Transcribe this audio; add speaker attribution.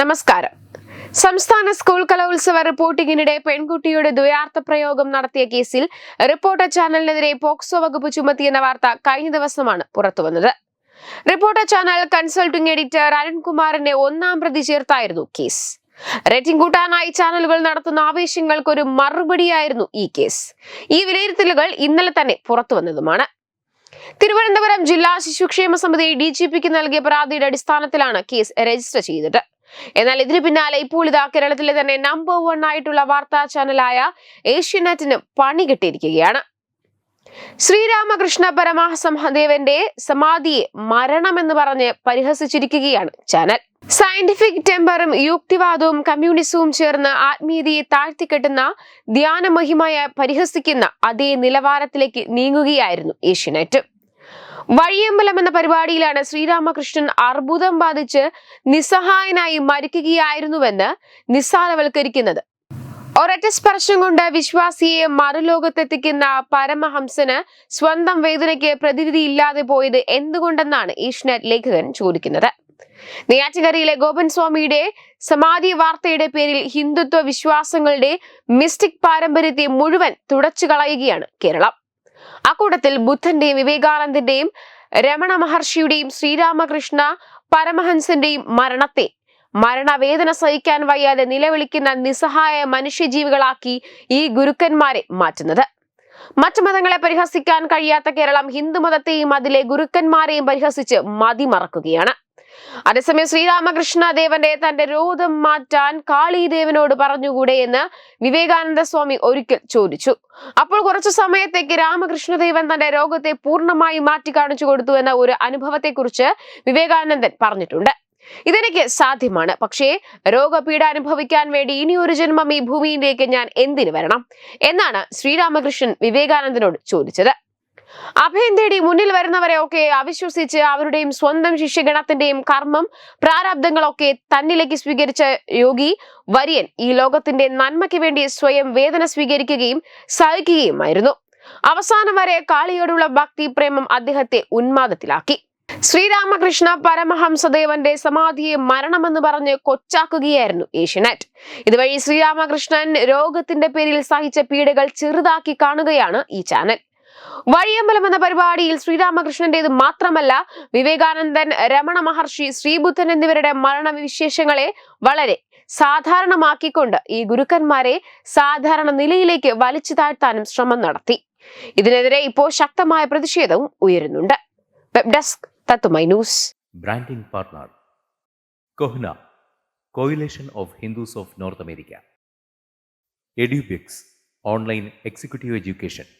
Speaker 1: നമസ്കാരം. സംസ്ഥാന സ്കൂൾ കലോത്സവ റിപ്പോർട്ടിങ്ങിനിടെ പെൺകുട്ടിയുടെ ദ്വയാർത്ഥ പ്രയോഗം നടത്തിയ കേസിൽ റിപ്പോർട്ടർ ചാനലിനെതിരെ പോക്സോ വകുപ്പ് ചുമത്തിയെന്ന വാർത്ത കഴിഞ്ഞ ദിവസമാണ് പുറത്തുവന്നത്. റിപ്പോർട്ടർ ചാനൽ കൺസൾട്ടിംഗ് എഡിറ്റർ അരുൺകുമാറിനെ ഒന്നാം പ്രതി ചേർത്തായിരുന്നു കേസ്. റേറ്റിംഗ് കൂട്ടാനായി ചാനലുകൾ നടത്തുന്ന ആവേശങ്ങൾക്കൊരു മറുപടിയായിരുന്നു ഈ കേസ്. ഈ വിലയിരുത്തലുകൾ ഇന്നലെ തന്നെ പുറത്തുവന്നതുമാണ്. തിരുവനന്തപുരം ജില്ലാ ശിശുക്ഷേമ സമിതി ഡി ജി പിക്ക് നൽകിയ പരാതിയുടെ അടിസ്ഥാനത്തിലാണ് കേസ് രജിസ്റ്റർ ചെയ്തിട്ട് എന്നാൽ ഇതിന് പിന്നാലെ ഇപ്പോൾ ഇതാ കേരളത്തിലെ തന്നെ നമ്പർ വൺ ആയിട്ടുള്ള വാർത്താ ചാനലായ ഏഷ്യനെറ്റിന് പണി കിട്ടിയിരിക്കുകയാണ്. ശ്രീരാമകൃഷ്ണ പരമഹംസദേവന്റെ സമാധിയെ മരണമെന്ന് പറഞ്ഞ് പരിഹസിച്ചിരിക്കുകയാണ് ചാനൽ സയന്റിഫിക് ടെമ്പറും യുക്തിവാദവും കമ്മ്യൂണിസവും ചേർന്ന് ആത്മീയതയെ താഴ്ത്തിക്കെട്ടുന്ന ധ്യാനമഹിമയെ പരിഹസിക്കുന്ന അതേ നിലവാരത്തിലേക്ക് നീങ്ങുകയായിരുന്നു ഏഷ്യനെറ്റ്. വഴിയമ്പലം എന്ന പരിപാടിയിലാണ് ശ്രീരാമകൃഷ്ണൻ അർബുദം ബാധിച്ച് നിസ്സഹായനായി മരിക്കുകയായിരുന്നുവെന്ന് നിസ്സാരവൽക്കരിക്കുന്നത്. ഒരൊറ്റ സ്പർശം കൊണ്ട് വിശ്വാസിയെ മറുലോകത്തെത്തിക്കുന്ന പരമഹംസന് സ്വന്തം വേദനയ്ക്ക് പ്രതിവിധിയില്ലാതെ പോയത് എന്തുകൊണ്ടെന്നാണ് ഈഷ്ണ ലേഖകൻ ചോദിക്കുന്നത്. നെയ്യാറ്റിക്കരയിലെ ഗോപൻ സ്വാമിയുടെ സമാധി വാർത്തയുടെ പേരിൽ ഹിന്ദുത്വ വിശ്വാസങ്ങളുടെ മിസ്റ്റിക് പാരമ്പര്യത്തെ മുഴുവൻ തുടച്ചു കളയുകയാണ് കേരളം. അക്കൂട്ടത്തിൽ ബുദ്ധന്റെയും വിവേകാനന്ദന്റെയും രമണ മഹർഷിയുടെയും ശ്രീരാമകൃഷ്ണ പരമഹംസന്റെയും മരണത്തെ മരണവേദന സഹിക്കാൻ വയ്യാതെ നിലവിളിക്കുന്ന നിസ്സഹായ മനുഷ്യജീവികളാക്കി ഈ ഗുരുക്കന്മാരെ മാറ്റുന്നത്. മറ്റു മതങ്ങളെ പരിഹസിക്കാൻ കഴിയാത്ത കേരളം ഹിന്ദുമതത്തെയും അതിലെ ഗുരുക്കന്മാരെയും പരിഹസിച്ച് മതിമറക്കുകയാണ്. അതേസമയം ശ്രീരാമകൃഷ്ണ ദേവന്റെ തന്റെ രോധം മാറ്റാൻ കാളിദേവനോട് പറഞ്ഞുകൂടെ എന്ന് വിവേകാനന്ദ സ്വാമി ഒരിക്കൽ ചോദിച്ചു. അപ്പോൾ കുറച്ചു സമയത്തേക്ക് രാമകൃഷ്ണദേവൻ തന്റെ രോഗത്തെ പൂർണമായി മാറ്റി കാണിച്ചു കൊടുത്തു എന്ന ഒരു അനുഭവത്തെക്കുറിച്ച് വിവേകാനന്ദൻ പറഞ്ഞിട്ടുണ്ട്. ഇതെനിക്ക് സാധ്യമാണ്. പക്ഷേ രോഗപീഠ അനുഭവിക്കാൻ വേണ്ടി ഇനി ഒരു ജന്മം ഈ ഭൂമിയിലേക്ക് ഞാൻ എന്തിനു വരണം? എന്നാണ് ശ്രീരാമകൃഷ്ണൻ വിവേകാനന്ദനോട് ചോദിച്ചത്. അഭയം തേടി മുന്നിൽ വരുന്നവരെ ഒക്കെ അവിശ്വസിച്ച് അവരുടെയും സ്വന്തം ശിഷ്യഗണത്തിന്റെയും കർമ്മം പ്രാരാബ്ദങ്ങളൊക്കെ തന്നിലേക്ക് സ്വീകരിച്ച യോഗി വര്യൻ ഈ ലോകത്തിന്റെ നന്മയ്ക്ക് വേണ്ടി സ്വയം വേദന സ്വീകരിക്കുകയും സഹിക്കുകയുമായിരുന്നു. അവസാനം വരെ കാളിയോടുള്ള ഭക്തി പ്രേമം അദ്ദേഹത്തെ ഉന്മാദത്തിലാക്കി. ശ്രീരാമകൃഷ്ണ പരമഹംസദേവന്റെ സമാധിയെ മരണമെന്ന് പറഞ്ഞ് കൊച്ചാക്കുകയായിരുന്നു ഏഷ്യനെറ്റ്. ഇതുവഴി ശ്രീരാമകൃഷ്ണൻ രോഗത്തിന്റെ പേരിൽ സഹിച്ച പീഡകൾ ചെറുതാക്കി കാണുകയാണ് ഈ ചാനൽ. വഴിയമ്പലം എന്ന പരിപാടിയിൽ ശ്രീരാമകൃഷ്ണന്റേത് മാത്രമല്ല വിവേകാനന്ദൻ രമണ മഹർഷി ശ്രീബുദ്ധൻ എന്നിവരുടെ മരണവിശേഷങ്ങളെ വളരെ സാധാരണമാക്കിക്കൊണ്ട് ഈ ഗുരുക്കന്മാരെ സാധാരണ നിലയിലേക്ക് വലിച്ചു താഴ്ത്താനും ശ്രമം നടത്തി. ഇതിനെതിരെ ഇപ്പോൾ ശക്തമായ പ്രതിഷേധവും ഉയരുന്നുണ്ട്. വെബ് ഡെസ്ക് തത്തുമൈ news.
Speaker 2: Executive partner